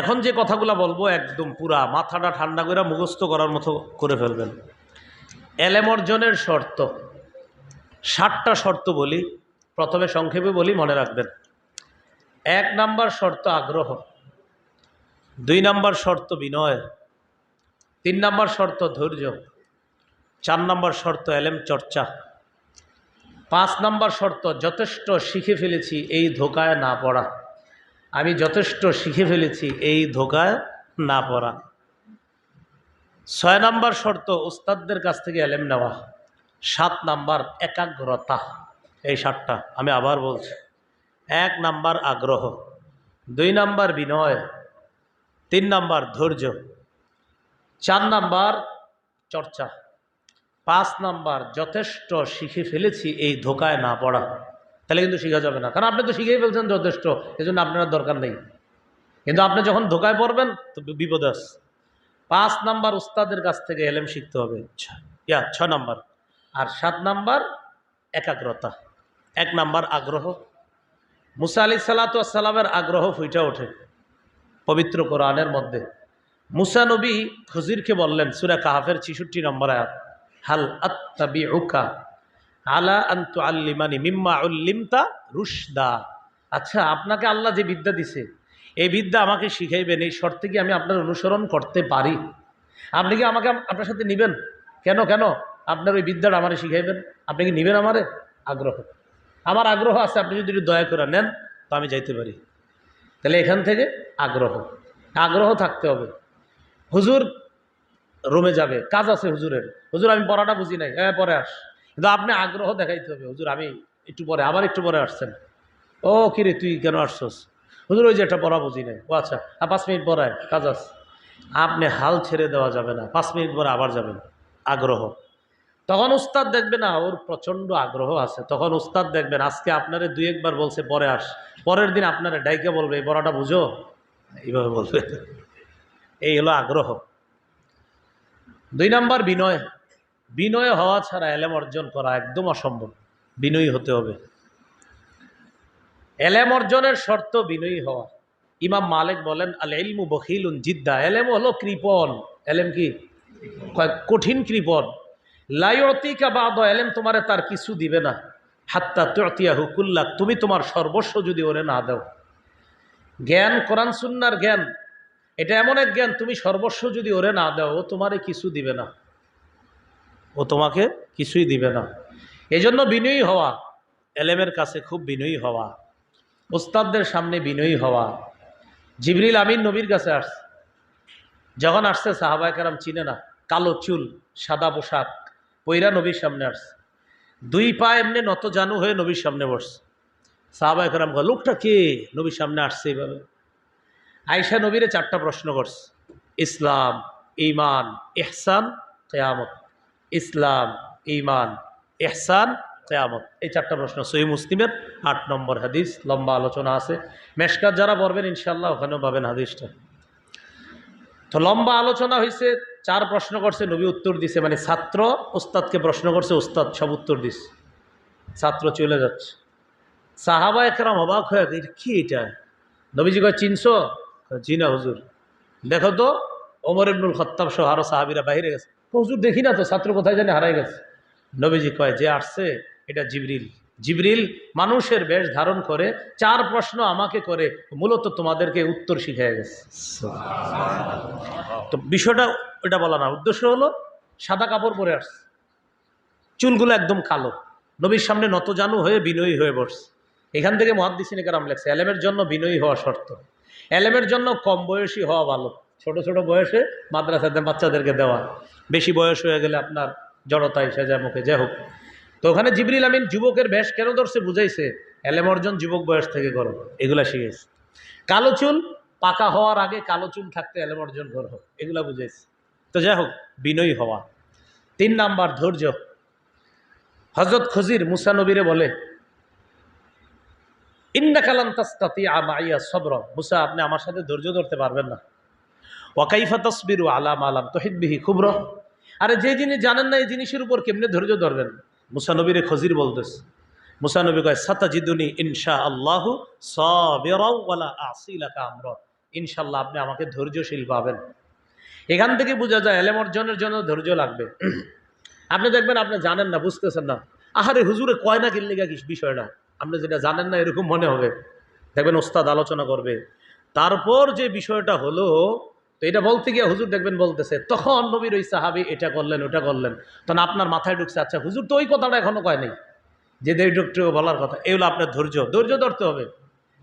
এখন যে কথাগুলো বলব একদম পুরা, মাথাটা ঠান্ডা করে মুখস্থ করার মতো করে ফেলবেন। এলেম অর্জনের শর্ত, ষাটটা শর্ত বলি, প্রথমে সংক্ষেপে বলি, মনে রাখবেন। এক নাম্বার শর্ত আগ্রহ, দুই নাম্বার শর্ত বিনয়, তিন নাম্বার শর্ত ধৈর্য, চার নাম্বার শর্ত এলেম চর্চা, পাঁচ নাম্বার শর্ত যথেষ্ট শিখে ফেলেছি এই ধোকায় না পড়া। আমি যথেষ্ট শিখে ফেলেছি এই ধোকায় না পড়া। ছয় নাম্বার শর্ত উস্তাদদের কাছ থেকে এলেম নেওয়া। সাত নাম্বার, একাগ্রতা। এই সাতটা আমি আবার বলছি। এক নাম্বার, আগ্রহ। দুই নাম্বার, বিনয়। তিন নাম্বার, ধৈর্য। চার নাম্বার, চর্চা। পাঁচ নাম্বার, যথেষ্ট শিখে ফেলেছি এই ধোকায় না পড়া। তাহলে কিন্তু শেখা যাবে না। কারণ আপনি তো শিখেই ফেলছেন যথেষ্ট এই জন্য আপনার দরকার নেই। কিন্তু আপনি যখন ধোকায় পড়বেন, তো বিপদ আছে পাঁচ নাম্বার উস্তাদের কাছ থেকে এলেম শিখতে হবে। ইয়া ছ নাম্বার। আর সাত নাম্বার, একাগ্রতা। এক নাম্বার, আগ্রহ। মুসা আলি সাল্লাতামের আগ্রহ ফুইটা ওঠে পবিত্র কোরআনের মধ্যে। মুসা নবী খুজিরকে বললেন, সুরা কাহাফের ছিষট্টি নম্বর আয়াত, হাল আত্তাবি উকা আলা আন্তু আল্লিমানি মিম্মা উল্লিমতা রুশদা। আচ্ছা আপনাকে আল্লাহ যে বিদ্যা দিছে, এই বিদ্যা আমাকে শিখাইবেন, এই শর্তে কি আমি আপনার অনুসরণ করতে পারি? আপনি কি আমাকে আপনার সাথে নেবেন? কেন কেন? আপনার ওই বিদ্যাটা আমারে শিখাইবেন? আপনি কি নেবেন আমারে? আগ্রহ। আমার আগ্রহ আছে, আপনি যদি দয়া করে নেন, তো আমি যাইতে পারি। তাহলে এখান থেকে আগ্রহ। আগ্রহ থাকতে হবে। হুজুর রুমে যাবে। কাজ আছে হুজুরের। হুজুর, আমি পড়াটা বুঝি নাই। হ্যাঁ পরে আস। কিন্তু আপনি আগ্রহ দেখাইতে হবে। হুজুর, আমি একটু পরে আবার একটু পরে আসছেন। ও কিরে তুই কেন আসছস? হুজুর, ওই যে একটা পড়া বুঝি নাই। ও আচ্ছা আর পাঁচ মিনিট পরে কাজ আছে। আপনি হাল ছেড়ে দেওয়া যাবে না, পাঁচ মিনিট পরে আবার যাবেন, আগ্রহ। তখন উস্তাদ দেখবে না, ওর প্রচণ্ড আগ্রহ আছে। তখন উস্তাদ দেখবেন আজকে আপনারে দুই একবার বলছে, পরে আস। পরের দিন আপনারা ডাইকে বলবে, এই পড়াটা বুঝো? এইভাবে বলবে। এই হলো আগ্রহ। দুই নাম্বার বিনয়। বিনয় হওয়া ছাড়া এলেম অর্জন করা একদম অসম্ভব। বিনয়ী হতে হবে। এলেম অর্জনের শর্ত বিনয়ী হওয়া ইমাম মালিক বলেন আল এলমু বখিলুন জিদ্দা। এলেম হলো কৃপন এলেম কি? কঠিন কৃপণ। লাইতিকা বাদ এলেম তোমারে তার কিছু দিবে না। হাত্তা ততিয়া হুকুল্লা তুমি তোমার সর্বস্ব যদি ওরে না দাও। জ্ঞান, কোরআন, সুন্নার জ্ঞান, এটা এমন এক জ্ঞান, তুমি সর্বস্ব যদি ওরে না দাও তোমারে কিছু দিবে না। ও তোমাকে কিছুই দিবে না। এজন্য বিনয়ী হওয়া, এলেমের কাছে খুব বিনয়ী হওয়া ওস্তাদদের সামনে বিনয়ী হওয়া। জিবরিল আমিন নবীর কাছে আসছে যখন আসছে, সাহাবায় কারাম চিনে না, কালো চুল, সাদা পোশাক পৈরা নবীর সামনে আসছে দুই পা এমনি নত জানু হয়ে নবীর সামনে বসছে সাহাবায় কারাম লোকটা কে? নবীর সামনে আসছে এইভাবে। আয়সা নবীরে চারটা প্রশ্ন করছে, ইসলাম ইমান এহসান কেয়ামত। ইসলাম ইমান এহসান কেয়ামত। এই চারটা প্রশ্ন সহি মুসলিমের। আট নম্বর হাদিস লম্বা আলোচনা আছে। মেশকাত যারা পড়বেন ইনশাল্লাহ ওখানেও পাবেন হাদিসটা। তো লম্বা আলোচনা হয়েছে চার প্রশ্ন করছে নবী উত্তর দিছে। মানে ছাত্র ওস্তাদকে প্রশ্ন করছে ওস্তাদ সব উত্তর দিছে। ছাত্র চলে যাচ্ছে। সাহাবা একরাম অবাক হয়ে এটা কি এটা? নবীজি কয় চিনছো? কয়, জি না হুজুর। দেখো তো ওমর ইবনুল খত্তাব সহ আরও সাহাবিরা বাইরে গেছে। হুজুর দেখি না তো ছাত্র কোথায় জানি হারাই গেছে। নবীজি কয় যে আসছে এটা জিবরিল। জিবরিল মানুষের বেশ ধারণ করে চার প্রশ্ন আমাকে করে মূলত তোমাদেরকে উত্তর শিখিয়ে গেছে। তো বিষয়টা ওটা বলা না উদ্দেশ্য হলো সাদা কাপড় পরে আসছে। চুলগুলো একদম কালো। নবীর সামনে নতজানু হয়ে বিনয়ী হয়ে বসছে। এখান থেকে মহাদ্দিসিনী কারাম লেখছে এলেমের জন্য বিনয়ী হওয়া শর্ত। এলেমের জন্য কম বয়সী হওয়া ভালো। ছোট ছোট বয়সে মাদ্রাসাতে বাচ্চাদেরকে দেওয়া। বেশি বয়স হয়ে গেলে আপনার জড়তায় সেজা মুখে, যাই হোক। তো ওখানে জিবরিল আমিন যুবকের বেশ কেন ধরছে বুঝাইছে? এলেম অর্জন যুবক বয়স থেকে করো এগুলা শিখেছে কালো চুল পাকা হওয়ার আগে কালো চুল থাকতে এলেম অর্জন করো এগুলা বুঝাইছে। তো যাই হোক, বিনয়ী হওয়া। তিন নাম্বার ধৈর্য। হজরত খজির মুসা নবীরে বলে ইন্না কালাম তাস্তাতি আমাইয়া সবর। মুসা, আপনি আমার সাথে ধৈর্য ধরতে পারবেন না। ওয়াকাইফা তসবিরু আলাম আলাম তহিদবিহি খুবর। আরে যে জিনিস জানেন না এই জিনিসের উপর কেমনে ধৈর্য ধরবেন? মুসানবীরে খজির বলতেছে। মুসানবী কয়, সাতাজিদুনি ইনশা আল্লাহু আমরা ইনশাল্লাহ আপনি আমাকে ধৈর্যশীল পাবেন। এখান থেকে বোঝা যায়, এলেম অর্জনের জন্য ধৈর্য লাগবে। আপনি দেখবেন, আপনি জানেন না, বুঝতেছেন না। আহারে হুজুরে কয় না কিনলে বিষয়টা? আপনি যেটা জানেন না, এরকম মনে হবে। দেখবেন ওস্তাদ আলোচনা করবে। তারপর যে বিষয়টা হলো তো এটা বলতে গিয়ে হুজুর দেখবেন বলতেছে, তখন নবীর ওই সাহাবি এটা করলেন, ওটা করলেন। তখন আপনার মাথায় ঢুকছে আচ্ছা হুজুর তো ওই কথাটা এখনও কয় নেই? যে একটু বলার কথা। এগুলো আপনার ধৈর্য ধৈর্য ধরতে হবে।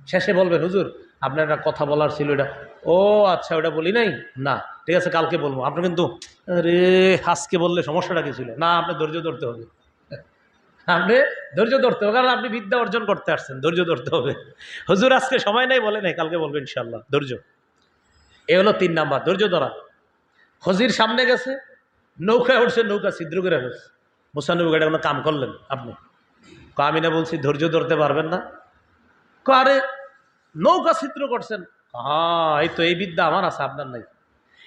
শেষে বলবেন হুজুর, আপনার একটা কথা বলার ছিল এটা। ও আচ্ছা ওটা বলি নাই? না, ঠিক আছে, কালকে বলব। আপনি কিন্তু রে আজকে বললে সমস্যাটা কি ছিল? না আপনি ধৈর্য ধরতে হবে। আপনি ধৈর্য ধরতে হবে, কারণ আপনি বিদ্যা অর্জন করতে আসছেন, ধৈর্য ধরতে হবে। হুজুর, আজকে সময় নাই, বলে নাই, কালকে বলবেন ইনশাল্লাহ ধৈর্য। এ হলো তিন নাম্বার, ধৈর্য ধরা। হজির সামনে গেছে, নৌকায় উঠছে, নৌকা ছিদ্র করে ফেলছে। মুসানবী এটা কোনো কাম করলেন আপনি? ক আমি না বলছি, ধৈর্য ধরতে পারবেন না। ক, আরে, নৌকা ছিদ্র করছেন? হ্যাঁ এই তো, এই বিদ্যা আমার আছে, আপনার নাই।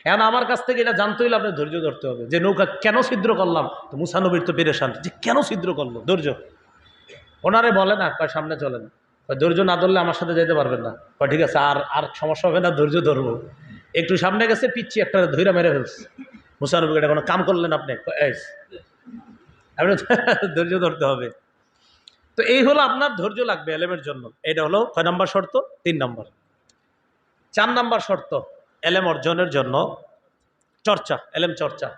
এখন আমার কাছ থেকে এটা জানতে হইলে আপনি ধৈর্য ধরতে হবে। যে নৌকা কেন ছিদ্র করলাম? তো মুসানবীর তো পেরেশান, যে কেন ছিদ্র করল? ধৈর্য। ওনারে বলে না, কয়, সামনে চলেন। ধৈর্য না ধরলে আমার সাথে যেতে পারবেন না। ঠিক আছে, আর আর সমস্যা হবে না, ধৈর্য ধরবো। একটু সামনে গেছে পিচ্ছি একটা ধৈর্য মেরে ফেলছে। মুসানবী এটা কোনো কাম করলেন আপনি? ধৈর্য ধরতে হবে। তো এই হলো আপনার ধৈর্য লাগবে এলেমের জন্য। এটা হলো কয় নম্বর শর্ত? তিন নম্বর। চার নম্বর শর্ত, এলেম অর্জনের জন্য চর্চা, এলেম চর্চা।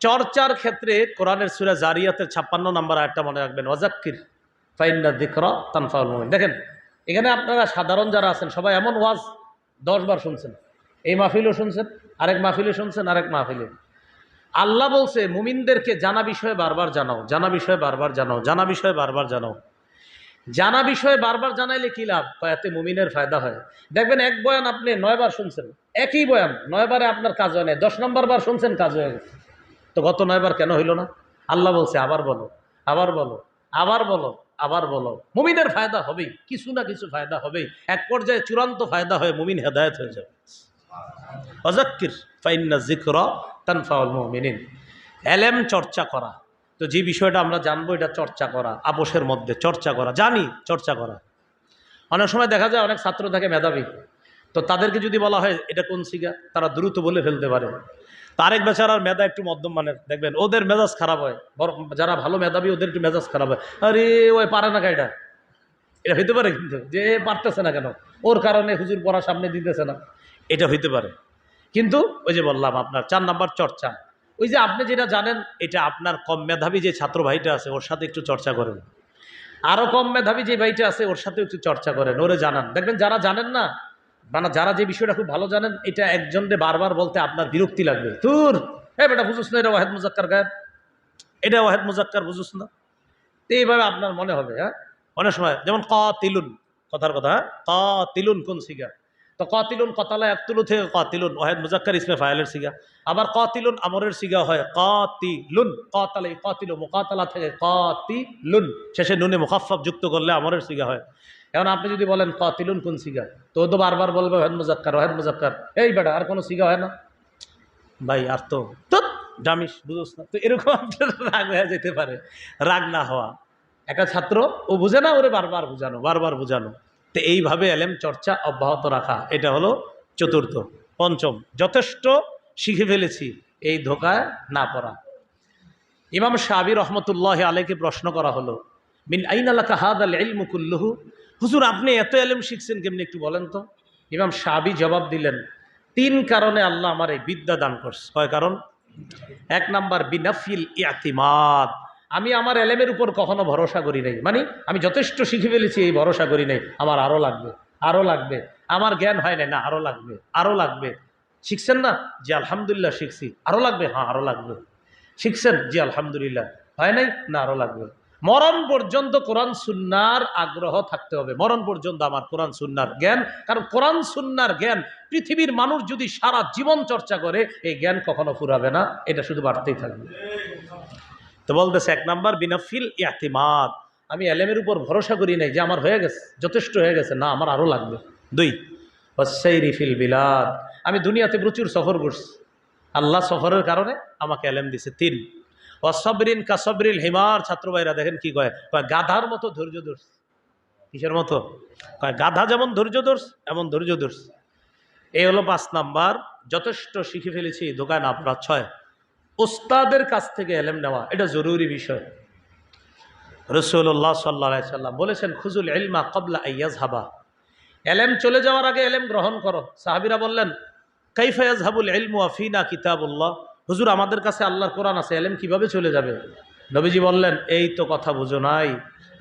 চর্চার ক্ষেত্রে কোরআনের সুরা জারিয়াতের ছাপ্পান্ন নম্বর আয়টা মনে রাখবেন ওয়াজাক্কির ফাইন্না দিকর তানফাউল মোমিন। দেখেন, এখানে আপনারা সাধারণ যারা আছেন, সবাই এমন ওয়াজ দশবার শুনছেন। এই মাহফিলও শুনছেন, আরেক মাহফিলে শুনছেন, আরেক মাহফিলে। আল্লাহ বলছে, মুমিনদেরকে জানা বিষয়ে বারবার জানাও, জানা বিষয়ে বারবার জানাও, জানা বিষয়ে বারবার জানাও। জানা বিষয়ে বারবার জানাইলে কি লাভ? এতে মুমিনের ফায়দা হয়। দেখবেন এক বয়ান আপনি নয়বার শুনছেন, একই বয়ান নয়বারে আপনার কাজ হয় না, দশ নম্বর বার শুনছেন, কাজ হয়ে গেছে। তো গত নয়বার কেন হইল না? আল্লাহ বলছে, আবার বলো আবার বলো আবার বলো। আবার বলো, মুমিনের ফায়দা হবেই, কিছু না কিছু ফায়দা হবেই। এক পর্যায়ে চূড়ান্ত ফায়দা হয়ে মুমিন হেদায়ত হয়ে যাবে। অজাক্কির, ফাইন্না জিক্র তানফাউল মুমিনিন। এলেম চর্চা করা। তো যে বিষয়টা আমরা জানব, এটা চর্চা করা, আপোষের মধ্যে চর্চা করা, জানি চর্চা করা। অনেক সময় দেখা যায় অনেক ছাত্র থাকে মেধাবী, তো তাদেরকে যদি বলা হয়, এটা কোন সিগা? তারা দ্রুত বলে ফেলতে পারে। তারেক বেচারার মেধা একটু মধ্যম মানের, দেখবেন। ওদের মেজাজ খারাপ হয়। যারা ভালো মেধাবী, ওদের একটু মেজাজ খারাপ হয়। আরে, ওই পারে না এটা এটা হইতে পারে কিন্তু, যে পারতেছে না কেন? ওর কারণে হুজুর পড়া সামনে দিতেছে না। এটা হইতে পারে। কিন্তু, ওই যে বললাম আপনার, চার নাম্বার চর্চা। ওই যে আপনি যেটা জানেন, এটা আপনার কম মেধাবী যে ছাত্র ভাইটা আছে, ওর সাথে একটু চর্চা করেন। আরও কম মেধাবী যে ভাইটা আছে, ওর সাথে একটু চর্চা করেন, ওরে জানান। দেখবেন, যারা জানেন না মানে যারা যে বিষয়টা খুব ভালো জানেন, এটা একজনকে বারবার বলতে আপনার বিরক্তি লাগবে। তোর হ্যাঁ বেটা বুঝুস না, এটা ওয়াহেদ মুজাক্কার গায়েব। এটা ওয়াহেদ মুজাক্কার, বুঝুস না। তো এইভাবে আপনার মনে হবে হ্যাঁ? অনেক সময় যেমন ক তিলুন কথার কথা হ্যাঁ? ক তিলুন কোন সিগা? তো ক তিলুন কতালা এক তুলু থেকে ক তিলুন ওয়াহেদ মুজাক্কার ইসমে ফায়ালের সিগা। আবার কতিলুন আমরের সিগা হয় কতিলুন, কতালে, কতিলু, মোকাতলা থেকে কতিলুন। শেষে নুনে মুখাফাফ যুক্ত করলে আমরের সিগা হয়। এখন আপনি যদি বলেন কতিলুন কোন সিগা তো তো বারবার বলবে ওয়াহেদ মুজাক্কার ওয়াহেদ মুজাক্কার। এই বেটা, আর কোনো সিগা হয় না। ভাই, আর তো ডামিস বুঝোস না। তো এরকম আপনার রাগ হয়ে যেতে পারে, রাগ না হওয়া। একটা ছাত্র, ও বুঝে না, ওরে বারবার বুঝানো বারবার বুঝানো। তো এইভাবে এলেম চর্চা অব্যাহত রাখা, এটা হলো চতুর্থ, পঞ্চম, যথেষ্ট শিখে ফেলেছি, এই ধোকা না পড়া। ইমাম শাবি রহমতুল্লাহ আলাইকে প্রশ্ন করা হলো, মিন আইন আল্লাহ কাহাদ আল ইলমুকুল্লুহু হুজুর, আপনি এত এলেম শিখছেন কেমনি একটু বলেন তো? ইমাম শাবি জবাব দিলেন, তিন কারণে আল্লাহ আমার এই বিদ্যা দান করছে। কয় কারণ? এক নাম্বার, বিনাফিল ইয়াতিমাদ আমি আমার এলেমের উপর কখনো ভরসা করি নাই। মানে আমি যথেষ্ট শিখে ফেলেছি, এই ভরসা করি নাই। আমার আরও লাগবে আরও লাগবে। আমার জ্ঞান হয় না আরও লাগবে আরও লাগবে। শিখছেন না? জি, আলহামদুলিল্লাহ শিখছি। আরও লাগবে? হ্যাঁ আরও লাগবে। শিখছেন? জি, আলহামদুলিল্লাহ। হয় নাই? না আরও লাগবে। মরণ পর্যন্ত কোরআন সুন্নার আগ্রহ থাকতে হবে। মরণ পর্যন্ত আমার কোরআন সুন্নার জ্ঞান। কারণ কোরআন সুন্নার জ্ঞান, পৃথিবীর মানুষ যদি সারা জীবন চর্চা করে, এই জ্ঞান কখনো ফুরাবে না। এটা শুধু বাড়তেই থাকবে। তো বলতেছে এক নাম্বার, বিনাফিল ইয়াতিমাদ। আমি এলেমের উপর ভরসা করি নাই যে আমার হয়ে গেছে, যথেষ্ট হয়ে গেছে। না, আমার আরও লাগবে। দুই ফিল বিলাদ। আমি দুনিয়াতে প্রচুর সফর করছি। আল্লাহ সফরের কারণে আমাকে এলেম দিছে তিন। অসবরিন কাসবরিল হিমার, ছাত্র ভাইরা দেখেন কি কয়? কয়, গাধার মতো ধৈর্য ধরছে। কিসের মতো? কয়, গাধা যেমন ধৈর্য ধরস এমন ধৈর্য ধরস এই হলো পাঁচ নাম্বার, যথেষ্ট শিখে ফেলেছি দোকান আপনার ছয়। ওস্তাদের কাছ থেকে এলেম নেওয়া, এটা জরুরি বিষয়। রসুল্লাহ সাল্লা সাল্লাম বলেছেন, খুজুল এলমা কবলা ইয়াজ হাবা এলেম চলে যাওয়ার আগে এলেম গ্রহণ করো। সাহাবিরা বললেন কাইফায়াজ হাবুল এলমু আফিনা কিতাবুল্লাহ। হুজুর, আমাদের কাছে আল্লাহর কোরআন আছে, এলেম কীভাবে চলে যাবে? নবীজি বললেন, এই তো কথা বুঝো নাই।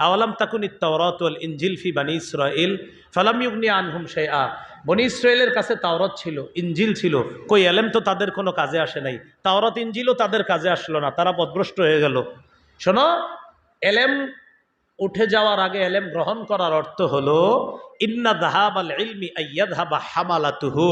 আওয়ালাম তাকুন ইত্তাওরাতুল ইনজিল ফি বানি ইসরাইল ফালাম ইউগনি আনহুম শেয়া বনি ইসরায়েলের কাছে তাওরত ছিল, ইনজিল ছিল। কই, এলেম তো তাদের কোনো কাজে আসে নাই। তাওরত, ইনজিলও তাদের কাজে আসলো না। তারা পদভ্রষ্ট হয়ে গেল। শোনো, এলেম উঠে যাওয়ার আগে এলেম গ্রহণ করার অর্থ হলো, ইন্না দাহাব আল ইলমি আইয়াদহাবা হামালাতুহু।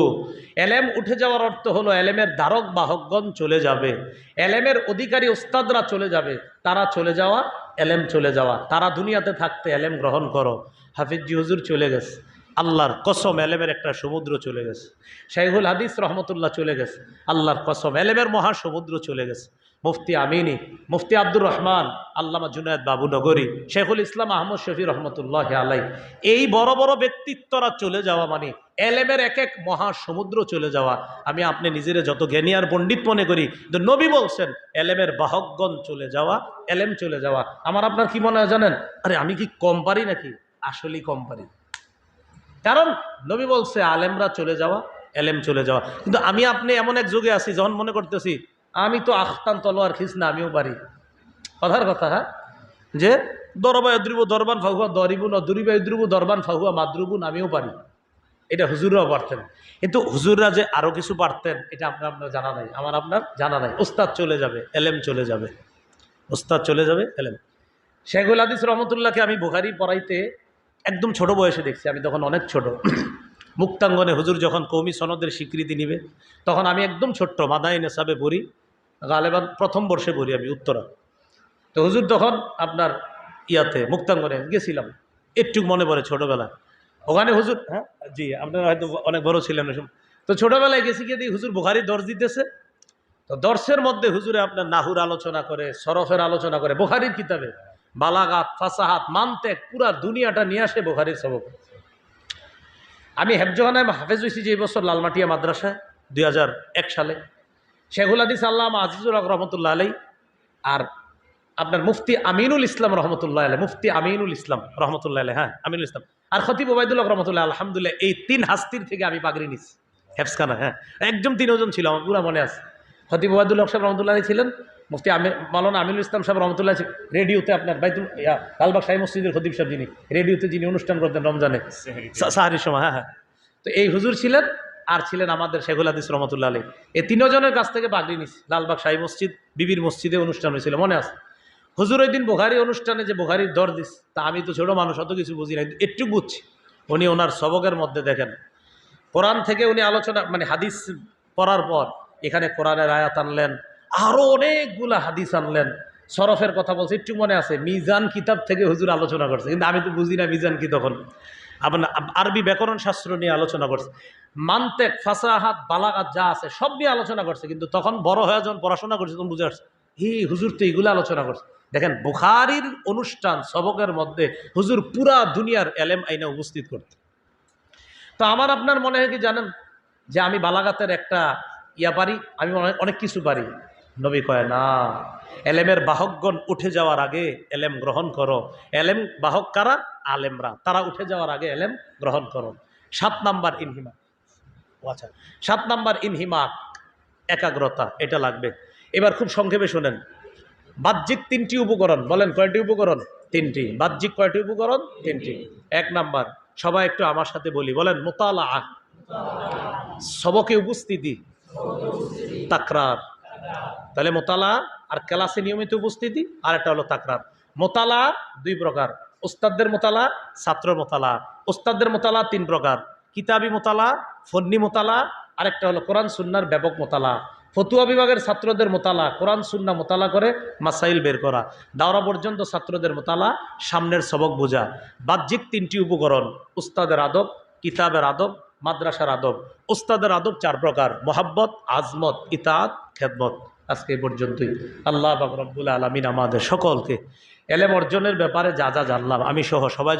এলেম উঠে যাওয়ার অর্থ হলো, এলেমের দ্বারক বাহকগণ চলে যাবে, এলেমের অধিকারী ওস্তাদরা চলে যাবে, তারা চলে যাওয়া, এলেম চলে যাওয়া। তারা দুনিয়াতে থাকতে এলেম গ্রহণ করো। হাফিজি হুজুর চলে গেছে। আল্লাহর কসম এলেমের একটা সমুদ্র চলে গেছে। শাইহুল হাদিস রহমতুল্লাহ চলে গেছে। আল্লাহর কসম এলেমের মহাসমুদ্র চলে গেছে। মুফতি আমিনী, মুফতি আব্দুর রহমান, আল্লামা জুনায়দ বাবু নগরী শেখুল ইসলাম আহমদ শফি রহমতুল্লাহ আলাই। এই বড় বড় ব্যক্তিত্বরা চলে যাওয়া মানে এলেমের এক এক মহাসমুদ্র চলে যাওয়া। আমি আপনি নিজের যত জ্ঞানী আর পণ্ডিত মনে করি তো নবী বলছেন, এলেমের বাহকগণ চলে যাওয়া, এলেম চলে যাওয়া। আমার আপনার কি মনে হয় জানেন? আরে আমি কি কম পারি নাকি? আসলেই কম পারি। কারণ নবী বলছে, আলেমরা চলে যাওয়া, এলেম চলে যাওয়া। কিন্তু আমি আপনি এমন এক যুগে আছি, যখন মনে করতেছি আমি তো আখতান তলোয়ার খিস না, আমিও পারি। কথার কথা হ্যাঁ? যে দরবা দ্রুব দরবান ফাহুয়া দরিবুন অদুরিবা দ্রুব দরবান ফাহুয়া মাদ্রুবুন আমিও পারি। এটা হুজুররাও পারতেন। কিন্তু হুজুররা যে আরও কিছু পারতেন, এটা আপনার আপনার জানা নাই। আমার আপনার জানা নাই। ওস্তাদ চলে যাবে, এলেম চলে যাবে। ওস্তাদ চলে যাবে, এলেম। শেখুল হাদিস রহমতুল্লাহকে আমি বুখারি পড়াইতে একদম ছোট বয়সে দেখছি। আমি তখন অনেক ছোট। মুক্তাঙ্গনে হুজুর যখন কৌমি সনদের স্বীকৃতি নিবে, তখন আমি একদম ছোট্ট মাদাই নেশাবে পড়ি। গালেবান প্রথম বর্ষে পড়ি আমি উত্তরা। তো হুজুর তখন আপনার ইয়াতে, মুক্তাঙ্গনে গেছিলাম। একটু মনে পড়ে ছোটোবেলা ওখানে হুজুর হ্যাঁ? জি, আপনারা হয়তো অনেক বড় ছিলেন ওই তো ছোটোবেলায় গেছি গিয়ে হুজুর বুখারি দর্শ দিতেছে। তো দর্শের মধ্যে হুজুরে আপনার নাহুর আলোচনা করে, সরফের আলোচনা করে, বুখারির কিতাবে, বালাগাত, ফাসাহাত, মানতেক, পুরা দুনিয়াটা নিয়ে আসে বুখারির সবক। আমি হেফজহানায় হাফেজ হয়েছি যে এই বছর লালমাটিয়া মাদ্রাসায় দু হাজার এক সালে। শেখুল হাদিস আল্লাহ আজিজুল হক রহমতুল্লাহ আলাই আর আপনার মুফতি আমিনুল ইসলাম রহমতুল্লাহ আলাই মুফতি আমিনুল ইসলাম রহমতুল্লাহ আলাই হ্যাঁ আমিনুল ইসলাম। আর খতিব ওবায়দুল্লাহ রহমতুল্লাহ আলহামদুলিল্লাহ এই তিন হাস্তির থেকে আমি পাগড়ি নিছি। হেফসখানা হ্যাঁ। একদম তিনজন ছিল আমার পুরো মনে আছে। খতিব ওবায়দুল্লাহ সাহেব রহমতুল্লাহ আলী ছিলেন মুফতি আমি মালানা আমিনুল ইসলাম সাহেব রহমতুল্লাহ রেডিওতে আপনার বাইতুল ইয়া, লালবাগ শাহী মসজিদের খতিব সাহেব যিনি রেডিওতে যিনি অনুষ্ঠান করতেন রমজানে সা- সাহারির সময় হ্যাঁ হ্যাঁ। তো এই হুজুর ছিলেন আর ছিলেন আমাদের শেখুল হাদিস রহমতুল্লাহ আলী। এই তিনজনের কাছ থেকে পাগড়ি নিছি। লালবাগ শাহী মসজিদ, বিবির মসজিদে অনুষ্ঠান হয়েছিল, মনে আছে? হুজুর ওই দিন বোখারি অনুষ্ঠানে যে বোখারির দর দিস, তা আমি তো ছোটো মানুষ, অত কিছু বুঝি না একটু বুঝছি। উনি ওনার সবকের মধ্যে দেখেন। কোরআন থেকে উনি আলোচনা মানে হাদিস পড়ার পর এখানে কোরআনের আয়াত আনলেন আরও অনেকগুলা হাদিস আনলেন। সরফের কথা বলছে, একটু মনে আছে? মিজান কিতাব থেকে হুজুর আলোচনা করছে, কিন্তু আমি তো বুঝি না মিজান কি তখন। আপনার আরবি ব্যাকরণ শাস্ত্র নিয়ে আলোচনা করছে। মান্তেক, ফাসাহাত, বালাগাত যা আছে, সব নিয়ে আলোচনা করছে। কিন্তু তখন বড় হয়ে যখন পড়াশোনা করছে, তখন বুঝে আসছে, হি, হুজুর তো এইগুলো আলোচনা করছে। দেখেন, বুখারির অনুষ্ঠান সবকের মধ্যে হুজুর পুরা দুনিয়ার এলেম আইনে উপস্থিত করতে। তো আমার আপনার মনে হয় কি জানেন? যে আমি বালাগাতের একটা ইয়া পারি, আমি অনেক অনেক কিছু পারি। নবী কয়, না, এলেমের বাহকগণ উঠে যাওয়ার আগে এলেম গ্রহণ করো। এলেম বাহক কারা? আলেমরা। তারা উঠে যাওয়ার আগে এলেম গ্রহণ করো। সাত নাম্বার ইনহিমা। আচ্ছা সাত নাম্বার ইনহিমা, একাগ্রতা, এটা লাগবে। এবার খুব সংক্ষেপে শোনেন। বাহ্যিক তিনটি উপকরণ, বলেন কয়টি উপকরণ? তিনটি। বাহ্যিক কয়টি উপকরণ? তিনটি। এক নাম্বার, সবাই একটু আমার সাথে বলি, বলেন মোতালা সবকে উপস্থিতি। তাকরার। তাহলে মোতালা আর ক্লাসে নিয়মিত উপস্থিতি, আর একটা হলো তাকরার। মোতালা দুই প্রকার। ওস্তাদদের মোতালা ছাত্র মোতালা। ওস্তাদদের মোতালা তিন প্রকার। কিতাবি মোতালা, ফন্নি মোতালা, আরেকটা হলো কোরআন, সুন্নার ব্যাপক মোতালা। ফতুয়া বিভাগের ছাত্রদের মোতালা, কোরআন, সুন্না মোতালা করে মাসাইল বের করা। দাওরা পর্যন্ত ছাত্রদের মোতালা, সামনের সবক বোঝা। বাহ্যিক তিনটি উপকরণ, উস্তাদের আদব, কিতাবের আদব মাদ্রাসার আদব। উস্তাদের আদব চার প্রকার। মোহাব্বত, আজমত ইতাত খেদমত। আজকে পর্যন্তই। আল্লাহ বাক রব্বুল আলমিন আমাদের সকলকে এলেম অর্জনের ব্যাপারে যা যা জানলাম, আমি সহ সবাই